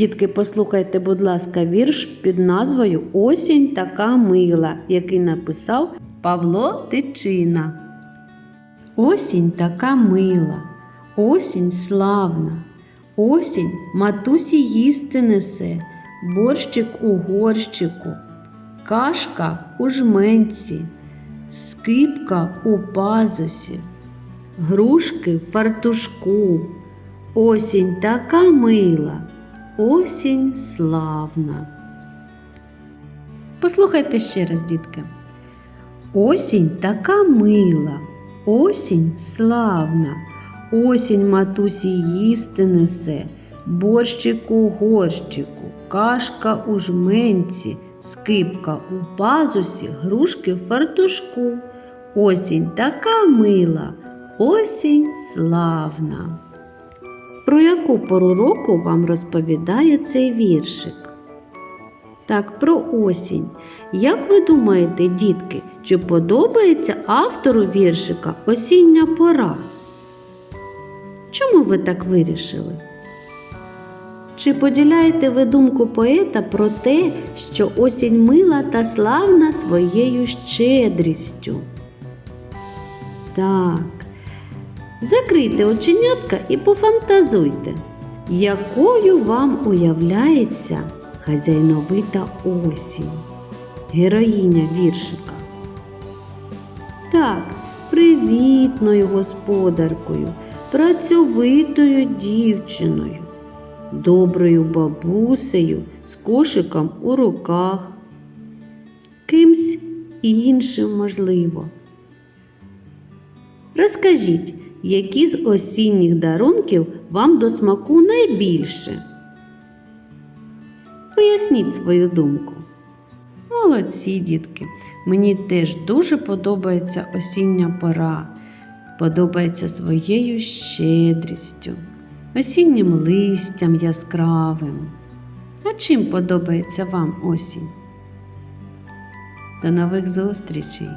Дітки, послухайте, будь ласка, вірш під назвою Осінь така мила, який написав Павло Тичина. Осінь така мила, осінь славна, осінь матусі їсти несе, борщик у горщику, кашка у жменці, скипка у пазусі, грушки в фартушку. Осінь така мила, осінь славна. Послухайте ще раз, дітки. Осінь така мила, осінь славна, осінь матусі їсти несе, борщик у горщику, кашка у жменці, скипка у пазусі, грушки в фартушку. Осінь така мила, осінь славна. Про яку пору року вам розповідає цей віршик? Так, про осінь. Як ви думаєте, дітки, чи подобається автору віршика осіння пора? Чому ви так вирішили? Чи поділяєте ви думку поета про те, що осінь мила та славна своєю щедрістю? Так. Закрийте оченятка і пофантазуйте, якою вам уявляється хазяйновита осінь, героїня віршика. Так, привітною господаркою, працьовитою дівчиною, доброю бабусею з кошиком у руках, кимсь іншим можливо. Розкажіть, які з осінніх дарунків вам до смаку найбільше? Поясніть свою думку. Молодці, дітки! Мені теж дуже подобається осіння пора, подобається своєю щедрістю, осіннім листям яскравим. А чим подобається вам осінь? До нових зустрічей!